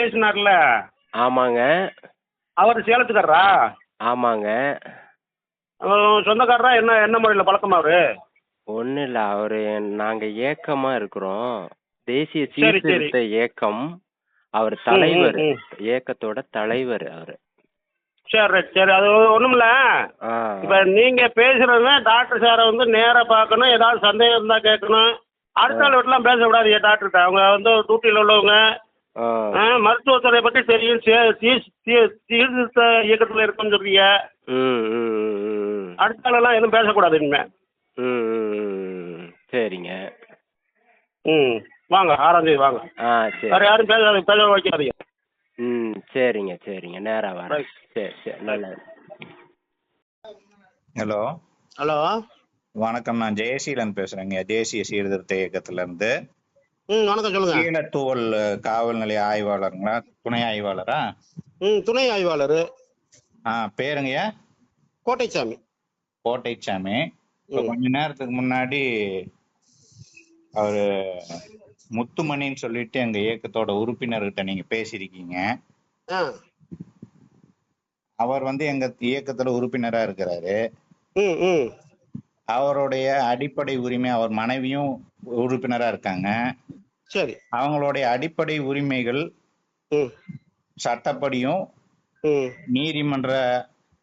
பேசினார்ல? ஆமாங்க. அவர் சேலத்துக்காரரா? ஆமாங்க. சொந்தக்காரரா? என்ன என்ன முறையில் பழக்கமா அவரு? ஒன்றும் இல்லை அவர் நாங்கள் ஏக்கமாக இருக்கிறோம். தேசிய சரி, சரி. சீர்திருத்த ஏக்கம். அவர் தலைவர். ஏக்கத்தோட தலைவர் அவர். சரி ரைட் சரி. அது ஒன்றும் இல்லை இப்போ நீங்கள் பேசுகிறவங்க டாக்டர் சாரை வந்து நேராக பார்க்கணும். ஏதாவது சந்தேகம் இருந்தால் கேட்கணும். அடுத்த ஆள் வீட்டெலாம் பேசக்கூடாது டாக்டர்கிட்ட? அவங்க வந்து டியூட்டியில் உள்ளவங்க. மருத்துவத்துறை பற்றி தெரியும். சே- சீ- சீ- சீர்திருத்த இயக்கத்தில் இருக்குன்னு சொல்றீங்க. அடுத்த ஆளெல்லாம் எதுவும் பேசக்கூடாது இனிமே. சரிங்க. ம் வாங்க ஆறாம் தேதி வாங்க. ஆ சரி. வேறு யாரும் பேசாத பேச வைக்காதீங்க. ம் சரிங்க சரிங்க. நேராக வரேன். சரி சரி. நல்லது. ஹலோ. ஹலோ. வணக்கம் நான் ஜெயசீலன் பேசுறேங்க. தேசிய சீர்திருத்த இயக்கத்துல இருந்து வணக்கம் சொல்லுங்க. கீழத்தூவல் காவல் நிலைய ஆய்வாளருங்களா? துணை ஆய்வாளரா? ம் துணை ஆய்வாளர். ஆ பேருங்கய்யா கோட்டைச்சாமி. கோட்டைச்சாமி. இப்போ. கொஞ்ச நேரத்துக்கு முன்னாடி அவரு முத்துமணின்னு சொல்லிட்டு எங்க இயக்கத்தோட உறுப்பினர்கிட்ட நீங்க பேசியிருக்கீங்க. அவர் வந்து எங்க இயக்கத்துல உறுப்பினரா இருக்கிறாரு. அவருடைய அடிப்படை உரிமை அவர் மனைவியும் உறுப்பினரா இருக்காங்க. சரி. அவங்களுடைய அடிப்படை உரிமைகள் சட்டப்படியும் நீதிமன்ற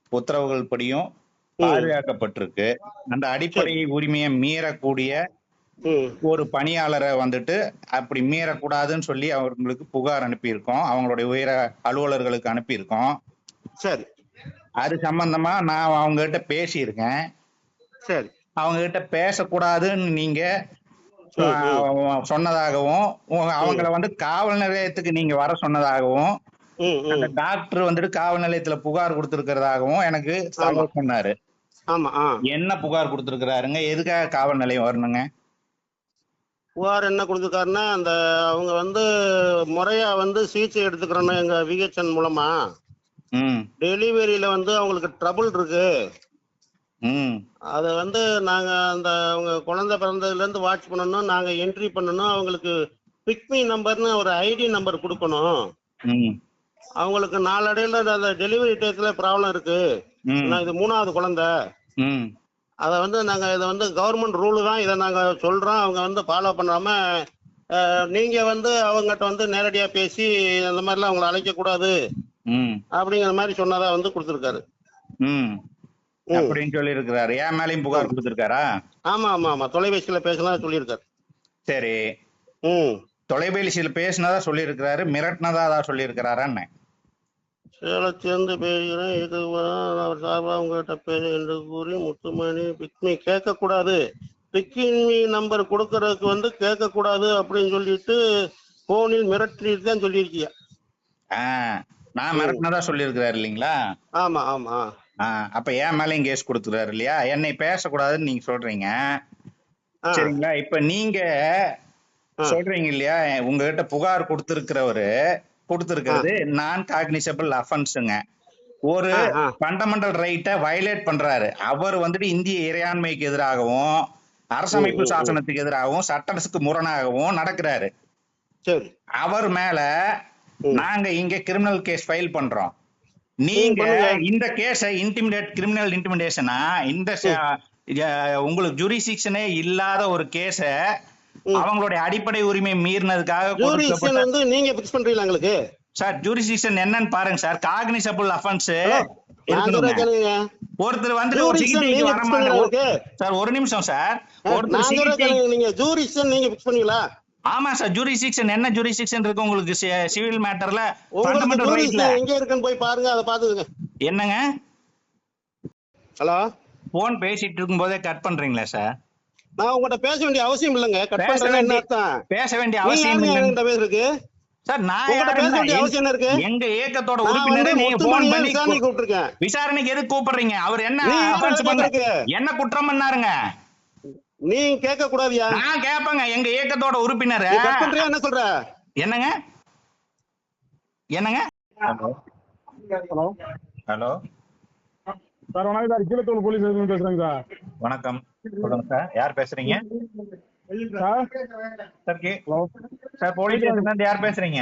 உத்தரவுகள் படியும் பாதுகாக்கப்பட்டிருக்கு. அந்த அடிப்படை உரிமையை மீறக்கூடிய ஒரு பணியாளரை வந்துட்டு அப்படி மீறக்கூடாதுன்னு சொல்லி அவங்களுக்கு புகார் அனுப்பியிருக்கோம். அவங்களுடைய உயர அலுவலர்களுக்கு அனுப்பியிருக்கோம். சரி. அது சம்பந்தமா நான் அவங்க கிட்ட பேசியிருக்கேன். சரி. அவங்க கிட்ட பேசக்கூடாதுன்னு நீங்க சொன்னதாகவும் அவங்கள வந்து காவல் நிலையத்துக்கு நீங்க வர சொன்னதாகவும் அந்த டாக்டர் வந்துட்டு காவல் நிலையத்துல புகார் கொடுத்திருக்கிறதாகவும் எனக்கு தகவல் சொன்னாரு. என்ன புகார் கொடுத்திருக்கிறாருங்க? எதுக்காக காவல் நிலையம் வரணுங்க? புகார் என்ன கொடுத்துருக்காருன்னா அந்த அவங்க வந்து முறையாக வந்து சிகிச்சை எடுத்துக்கிறோன்னு எங்கள் விஹெச்என் மூலமா. டெலிவரியில் வந்து அவங்களுக்கு ட்ரபுள் இருக்கு. அதை வந்து நாங்கள் அந்த அவங்க குழந்தை பிறந்ததுலேருந்து வாட்ச் பண்ணணும் நாங்கள் என்ட்ரி பண்ணணும் அவங்களுக்கு பிக்மி நம்பர்னு ஒரு ஐடி நம்பர் கொடுக்கணும். அவங்களுக்கு நாளடைவில் அந்த டெலிவரி டயத்தில் ப்ராப்ளம் இருக்கு. ஏன்னா இது மூணாவது குழந்தை. அதை வந்து நாங்கள் இதை வந்து கவர்மெண்ட் ரூலு தான் இதை நாங்கள் சொல்கிறோம் அவங்க வந்து ஃபாலோ பண்ணாமல் நீங்கள் வந்து அவங்ககிட்ட வந்து நேரடியாக பேசி அந்த மாதிரிலாம் அவங்கள அழைக்கக்கூடாது. ம். அப்படிங்கிற மாதிரி சொன்னதா வந்து கொடுத்துருக்காரு. அப்படின்னு சொல்லி இருக்கிறாரு என் மேலயும் புகார் கொடுத்திருக்காரா? ஆமாம் ஆமாம் ஆமாம் தொலைபேசியில் பேசலாம் சொல்லியிருக்காரு. சரி. ம். தொலைபேசியில் பேசினதா சொல்லியிருக்கிறாரு மிரட்டினதா தான் சொல்லியிருக்கிறாரான்னு. சேலத்திலிருந்து பேசுகிறேன் இது அவர் சார்பாக உங்ககிட்ட பேச என்று கூறி முத்துமணி பிக்மி கேட்கக்கூடாது. பிக்மி நம்பர் கொடுக்கறதுக்கு வந்து கேட்கக்கூடாது அப்படின்னு சொல்லிட்டு போனில் மிரட்டிட்டு தான் சொல்லியிருக்கியா. ஆ நான் மிரட்டினதா சொல்லியிருக்கிறாரு இல்லைங்களா? ஆமா ஆமா. அப்ப என் மேலயும் கேஸ் கொடுத்துறாரு இல்லையா? என்னை பேசக்கூடாதுன்னு நீங்க சொல்றீங்க. சரிங்களா? இப்ப நீங்க. சொல்றீங்க இல்லையா? உங்ககிட்ட புகார் கொடுத்திருக்கிறவரு கொடுத்திருக்கிறது நான் காக்னிசபிள் அஃபென்ஸுங்க ஒரு. ஃபண்டமெண்டல் ரைட்டை வயலேட் பண்றாரு. அவர் வந்துட்டு இந்திய இறையாண்மைக்கு எதிராகவும் அரசமைப்பு. சாசனத்துக்கு எதிராகவும் சட்டத்துக்கு முரணாகவும் நடக்கிறாரு. சரி. அவர் மேல. நாங்க இங்க கிரிமினல் கேஸ் ஃபைல் பண்றோம். நீங்க. இந்த கேஸ இன்டிமிடேட் கிரிமினல் இன்டிமிடேஷனா இந்த உங்களுக்கு ஜூரிசிக்ஷனே இல்லாத ஒரு கேஸ. அவங்களுடைய அடிப்படை உரிமை மீறினதுக்காக வந்து நீங்க ஃபிக்ஸ் பண்றீங்களா எங்களுக்கு? சார் ஜூரிசிக்ஷன் என்னன்னு பாருங்க சார். காக்னிசபிள் அஃபென்ஸ் ஒருத்தர் எங்களுக்கு? சார் ஒரு நிமிஷம் சார். ஒருத்தர் நீங்க. ஜூரிஷன் நீங்க ஃபிக்ஸ் பண்ணீங்களா? ஆமா சார் ஜூரிசிக்ஷன் என்ன ஜூரிசிக்ஷன் இருக்கு உங்களுக்கு? சிவில் மேட்டர்ல எங்க இருக்குன்னு போய் பாருங்க அதை பாத்துக்கங்க என்னங்க? ஹலோ? போன் பேசிட்டு இருக்கும் போதே கட் பண்றீங்களா சார்? நான் உங்ககிட்ட பேச வேண்டிய அவசியம் இல்லைங்க. கட் பண்றது என்ன அர்த்தம்? பேச வேண்டிய அவசியம் யாருங்க இல்லை என்கிட்ட பேசுறதுக்கு? சார் நான் பேச வேண்டிய அவசியம் என்ன இருக்கு? எங்க இயக்கத்தோட நான் உறுப்பினரை நீங்க போன் பண்ணி விசாரணை கூப்பிட்டுருக்கேன். விசாரணைக்கு எதுக்கு கூப்பிடுறீங்க? அவர் என்ன? என்ன குற்றம் பண்ணாருங்க? நீ கேட்க கூடாதியா நான் கேட்பேங்க எங்க இயக்கத்தோட உறுப்பினரை. என்ன சொல்ற? என்னங்க? என்னங்க? ஹலோ. ஹலோ. சார் வணக்கம் சார். கீழத்தூர் போலீஸ் ஸ்டேஷன் பேசுறேங்க சார்? வணக்கம். சொல்லுங்க சார். யார் பேசுறீங்க? சார்? சார் கே ஹலோ. சார் போலீஸ் ஸ்டேஷன்ல இருந்து யார் பேசுறீங்க?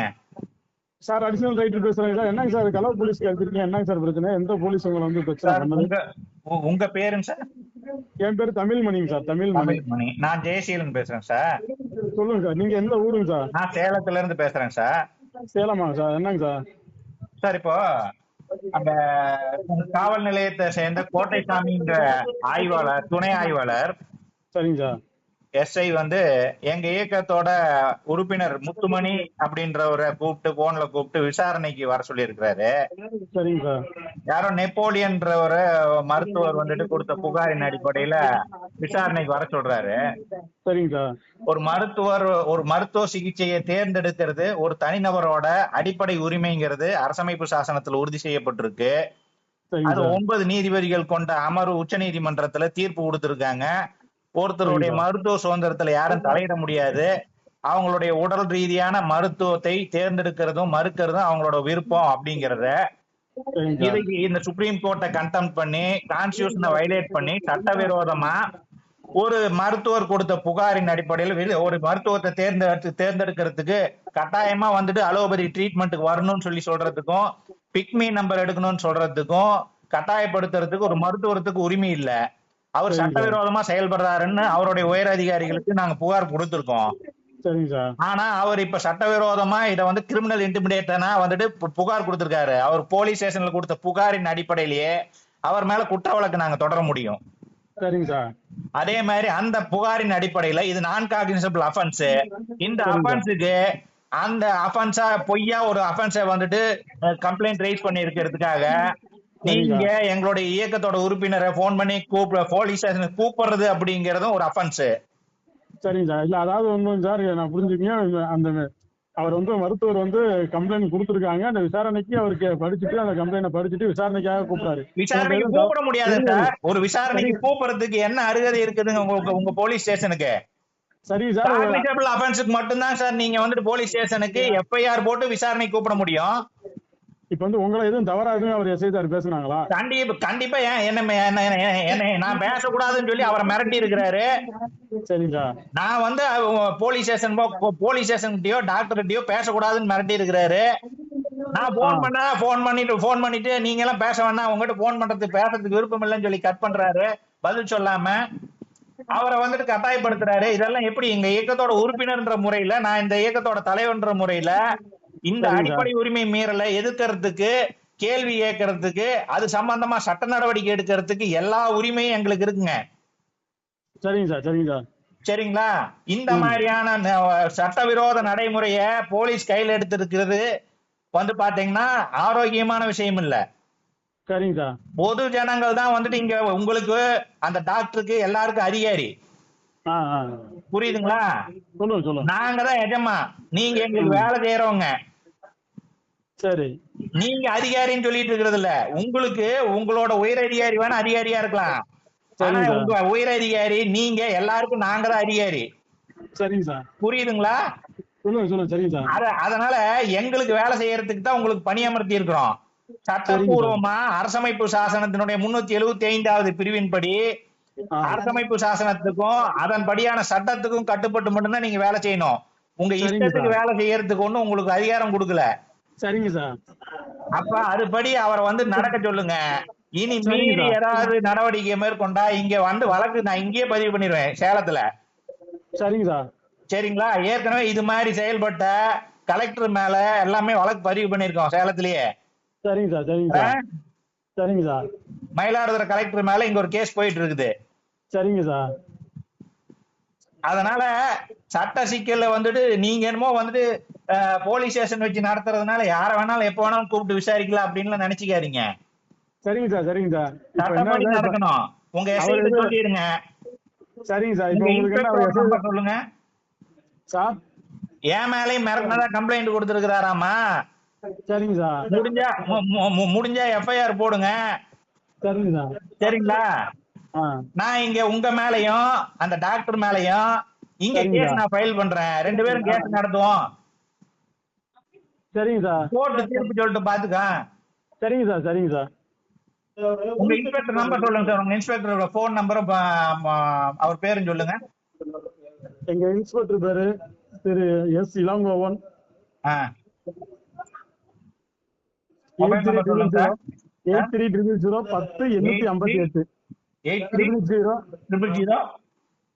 சார் அடிஷனல் ரைட்டர் பேசுறேன் சார் என்னங்க சார்? கலர் போலீஸ்க்கு எடுத்திருக்கீங்க என்னங்க சார் பிரச்சனை? எந்த போலீஸ் உங்களை வந்து பிரச்சனை உங்க பேருங்க சார்? என் பேர் தமிழ்மணிங்க சார் தமிழ்மணி. நான் ஜெயசீலன் பேசுறேன் சார். சொல்லுங்க சார் நீங்க எந்த ஊருங்க சார்? நான் சேலத்துல இருந்து பேசுறேன் சார். சேலமாங்க சார் என்னங்க சார்? சார் இப்போ அந்த காவல் நிலையத்தை சேர்ந்த கோட்டைசாமிங்கிற ஆய்வாளர் துணை ஆய்வாளர் சரிங்க சார். எஸ்ஐ வந்து எங்க இயக்கத்தோட உறுப்பினர் முத்துமணி அப்படின்றவரை கூப்பிட்டு போன்ல கூப்பிட்டு விசாரணைக்கு வர சார். யாரோ நெப்போலியன்றவரை மருத்துவர் வந்துட்டு கொடுத்த புகாரின் அடிப்படையில விசாரணைக்கு வர சொல்றாரு. ஒரு மருத்துவர் ஒரு மருத்துவ சிகிச்சையை தேர்ந்தெடுக்கிறது ஒரு தனிநபரோட அடிப்படை உரிமைங்கிறது அரசமைப்பு சாசனத்துல உறுதி செய்யப்பட்டிருக்கு. அது ஒன்பது நீதிபதிகள் கொண்ட அமர்வு உச்ச நீதிமன்றத்துல தீர்ப்பு கொடுத்திருக்காங்க. ஒருத்தருடைய. மருத்துவ சுதந்திரத்துல யாரும் தலையிட முடியாது. அவங்களுடைய உடல் ரீதியான மருத்துவத்தை தேர்ந்தெடுக்கிறதும் மறுக்கிறதும் அவங்களோட விருப்பம் அப்படிங்கறத இதுக்கு இந்த சுப்ரீம் கோர்ட்டை கண்டெம் பண்ணி கான்ஸ்டியூஷனை வைலேட் பண்ணி சட்டவிரோதமா ஒரு மருத்துவர் கொடுத்த புகாரின் அடிப்படையில் ஒரு மருத்துவத்தை தேர்ந்தெடுத்து தேர்ந்தெடுக்கிறதுக்கு கட்டாயமா வந்துட்டு அலோபதி ட்ரீட்மெண்ட்டுக்கு வரணும்னு சொல்லி சொல்றதுக்கும் பிக்மி நம்பர் எடுக்கணும்னு சொல்றதுக்கும் கட்டாயப்படுத்துறதுக்கு ஒரு மருத்துவத்துக்கு உரிமை இல்ல. அவர் சரிங்க. சட்டவிரோதமா செயல்படுறாருன்னு அவருடைய உயர் அதிகாரிகளுக்கு நாங்க புகார் கொடுத்திருக்கோம். ஆனா அவர் இப்ப சட்டவிரோதமா இத வந்து கிரிமினல் இன்டிமிடேட்டனா வந்துட்டு புகார் கொடுத்திருக்காரு. அவர் போலீஸ் ஸ்டேஷன்ல கொடுத்த புகாரின் அடிப்படையிலேயே அவர் மேல குற்ற வழக்கு நாங்க தொடர முடியும். சரிங்க சார். அதே மாதிரி அந்த புகாரின் அடிப்படையில இது நான் காக்னிசபிள் அஃபென்ஸ் இந்த. அஃபென்ஸுக்கு அந்த அஃபென்ஸா பொய்யா ஒரு அஃபென்ஸை வந்துட்டு கம்ப்ளைண்ட் ரைஸ் பண்ணி இருக்கிறதுக்காக நீங்க எங்களுடைய இயக்கத்தோட உறுப்பினரை போன் பண்ணி கூப்பிட போலீஸ் ஸ்டேஷனுக்கு கூப்பிடுறது அப்படிங்கறதும் ஒரு அஃபென்ஸ் சரிங்க சார். இல்ல அதாவது ஒண்ணும் சார். நான் புரிஞ்சுக்கங்க. அந்த அவர் வந்து மருத்துவர் வந்து கம்ப்ளைண்ட் கொடுத்துருக்காங்க. அந்த விசாரணைக்கு அவருக்கு படிச்சுட்டு அந்த கம்ப்ளைண்ட படிச்சுட்டு விசாரணைக்காக கூப்பிட்டாரு. விசாரணைக்கு கூப்பிட முடியாது சார். ஒரு விசாரணைக்கு கூப்பிடுறதுக்கு என்ன அருகதை இருக்குதுங்க உங்க உங்க போலீஸ் ஸ்டேஷனுக்கு சரி. சார் அஃபென்ஸுக்கு மட்டும்தான் சார் நீங்க வந்துட்டு போலீஸ் ஸ்டேஷனுக்கு எஃப்ஐஆர் போட்டு விசாரணை கூப்பிட முடியும். இப்ப வந்து உங்களை எதுவும் தவறா எதுவும் அவர் எஸ்ஐ சார் பேசுனாங்களா? கண்டிப்பா கண்டிப்பா ஏன் என்ன நான் பேசக்கூடாதுன்னு சொல்லி அவரை மிரட்டி இருக்கிறாரு. சரிங்க சார் நான் வந்து போலீஸ் ஸ்டேஷன் போலீஸ் ஸ்டேஷன்கிட்டயோ டாக்டர்கிட்டயோ பேசக்கூடாதுன்னு மிரட்டி இருக்கிறாரு. நான் போன். பண்ணா போன் பண்ணிட்டு போன் பண்ணிட்டு நீங்க எல்லாம் பேச வேணாம் உங்ககிட்ட போன் பண்றதுக்கு பேசுறதுக்கு விருப்பம் இல்லைன்னு சொல்லி கட் பண்றாரு. பதில் சொல்லாம அவரை வந்துட்டு கட்டாயப்படுத்துறாரு. இதெல்லாம் எப்படி எங்க இயக்கத்தோட உறுப்பினர்ன்ற முறையில நான் இந்த இயக்கத்தோட தலைவர்ன்ற முறையில இந்த. அடிப்படை உரிமை மீறலை. எதிர்க்கிறதுக்கு கேள்வி கேட்கறதுக்கு அது சம்பந்தமா சட்ட நடவடிக்கை எடுக்கிறதுக்கு எல்லா உரிமையும் எங்களுக்கு இருக்குங்க. சரிங்க சார் சரிங்க சார். சரிங்களா? இந்த. மாதிரியான சட்டவிரோத நடைமுறைய போலீஸ் கையில எடுத்திருக்கிறது வந்து பாத்தீங்கன்னா ஆரோக்கியமான விஷயம் இல்ல. சரிங்க சார். பொது ஜனங்கள் தான் வந்துட்டு இங்க உங்களுக்கு அந்த டாக்டருக்கு எல்லாருக்கும் அதிகாரி. புரியுதுங்களா? சொல்லுங்க சொல்லுங்க. நாங்க தான் எஜமா. நீங்க எங்களுக்கு வேலை செய்யறவங்க. சரி. நீங்க அதிகாரின்னு சொல்லிட்டு இருக்கிறது இல்ல உங்களுக்கு உங்களோட உயர் அதிகாரி வேணா அதிகாரியா இருக்கலாம். ஆனா. உங்க உயர் அதிகாரி நீங்க எல்லாருக்கும் நாங்க தான் அதிகாரி. சரிங்க சார். புரியுதுங்களா? சொல்லுங்க சொல்லுங்க சரிங்க சார். அத அதனால எங்களுக்கு வேலை செய்யறதுக்கு தான் உங்களுக்கு பணியமர்த்தி இருக்கிறோம். சட்டப்பூர்வமா அரசமைப்பு சாசனத்தினுடைய முன்னூத்தி எழுபத்தி ஐந்தாவது பிரிவின்படி. அரசமைப்பு சாசனத்துக்கும் அதன்படியான சட்டத்துக்கும் கட்டுப்பட்டு மட்டும்தான் நீங்க வேலை செய்யணும். உங்க இஷ்டத்துக்கு. வேலை செய்யறதுக்கு ஒண்ணும் உங்களுக்கு அதிகாரம் கொடுக்கல. சரிங்க சார். அப்ப அதுபடி அவரை வந்து நடக்க சொல்லுங்க. இனி மீறி. ஏதாவது நடவடிக்கை மேற்கொண்டா இங்க வந்து வழக்கு நான் இங்கேயே பதிவு பண்ணிடுவேன் சேலத்துல. சரிங்க சார். சரிங்களா? ஏற்கனவே இது மாதிரி செயல்பட்ட கலெக்டர் மேல எல்லாமே வழக்கு பதிவு பண்ணிருக்கோம் சேலத்திலேயே. சரிங்க சார் சரிங்க சார். சரிங்க சார். மயிலாடுதுறை கலெக்டர் மேல இங்க ஒரு கேஸ் போயிட்டு இருக்குது. சரிங்க சார். அதனால சட்ட சிக்கல்ல வந்துட்டு நீங்க என்னமோ வந்துட்டு போலீஸ் ஸ்டேஷன் வச்சு நடத்துறதுனால யார வேணாலும் எப்ப வேணாலும் கூப்பிட்டு விசாரிக்கலாம் அப்படின்னு நினைச்சுக்காதீங்க. சரிங்க சார் சரிங்க சார். சட்டப்படி நடக்கணும். உங்க எஸ்ஐ சொல்லிடுங்க. சரிங்க சார் இப்ப உங்க உங்களுக்கு சொல்லுங்க. சார்? என் மேலயும் மிரட்டினதா கம்ப்ளைண்ட் கொடுத்துருக்கிறாராமா? சரிங்க சார். முடிஞ்சா முடிஞ்சா எஃப்ஐஆர் போடுங்க. சரிங்க சார். சரிங்களா? நான் இங்க உங்க மேலயும் அந்த டாக்டர் மேலயும் இங்க. கேஸ் நான் ஃபைல் பண்றேன். ரெண்டு பேரும் கேஸ் நடத்துவோம். சரிங்க சார். கோர்ட்டு தீர்ப்பு சொல்லிட்டு பாத்துக்க. சரிங்க சார் சரிங்க சார். உங்க இன்ஸ்பெக்டர் நம்பர் சொல்லுங்க சார். உங்க இன்ஸ்பெக்டரோட போன் நம்பரும் அவர் பேரும் சொல்லுங்க. எங்க இன்ஸ்பெக்டர் பேரு? திரு S Ilangovan. Number eight three triple zero பத்து எண்ணூத்தி ஐம்பத்தி எட்டு. Eight three zero triple zero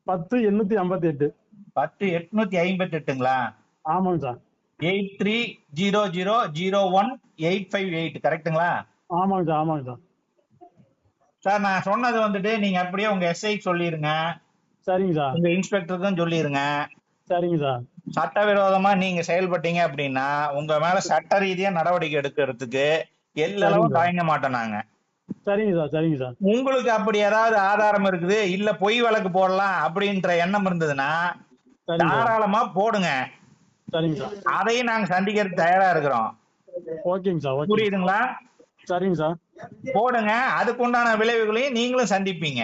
பத்து எண்ணூத்தி ஐம்பத்தி எட்டு பத்து எட்நூத்தி ஐம்பத்தி எட்டுங்களா ஆமாங்க sir. Eight three zero zero zero one eight five eight கரெக்ட்டுங்களா ஆமாங்க சார் ஆமாங்க சார். சார் நான் சொன்னது வந்துட்டு நீங்க அப்படியே உங்க எஸ்ஐ சொல்லிருங்க. சரிங்க சார். உங்க இன்ஸ்பெக்டருக்கும் சொல்லிருங்க. சரிங்க சார். சட்டவிரோதமா நீங்க செயல்பட்டீங்க அப்படின்னா உங்க மேல சட்ட ரீதியா நடவடிக்கை எடுக்கிறதுக்கு எல்லளவும் தயங்க மாட்டோம் நாங்க. சரிங்க சார் சரிங்க சார். உங்களுக்கு அப்படி ஏதாவது ஆதாரம் இருக்குது? இல்ல பொய் வழக்கு போடலாம் அப்படின்ற எண்ணம் இருந்ததுன்னா தாராளமா போடுங்க. சரிங்க சார். அதையும் நாங்க சந்திக்கிறதுக்கு தயாரா இருக்கிறோம். ஓகேங்க சார் புரியுதுங்களா? சரிங்க சார். போடுங்க. அதுக்குண்டான விளைவுகளையும் நீங்களும் சந்திப்பீங்க.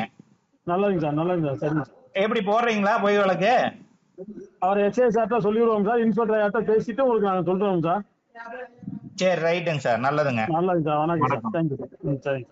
நல்லதுங்க சார் நல்லதுங்க சார். சரிங்க சார். எப்படி போடுறீங்களா பொய் வழக்கு? அவர் எஸ்ஐ சார்ட்ட சொல்லிடுவோம் சார் இன்ஸ்பெக்டர் யார்ட்ட பேசிட்டு உங்களுக்கு நாங்கள் சொல்றோம் சார். சரி ரைட்டுங்க சார். நல்லதுங்க. நல்லதுங்க சார் வணக்கம் சார். Thank you sir. ம் சரிங்க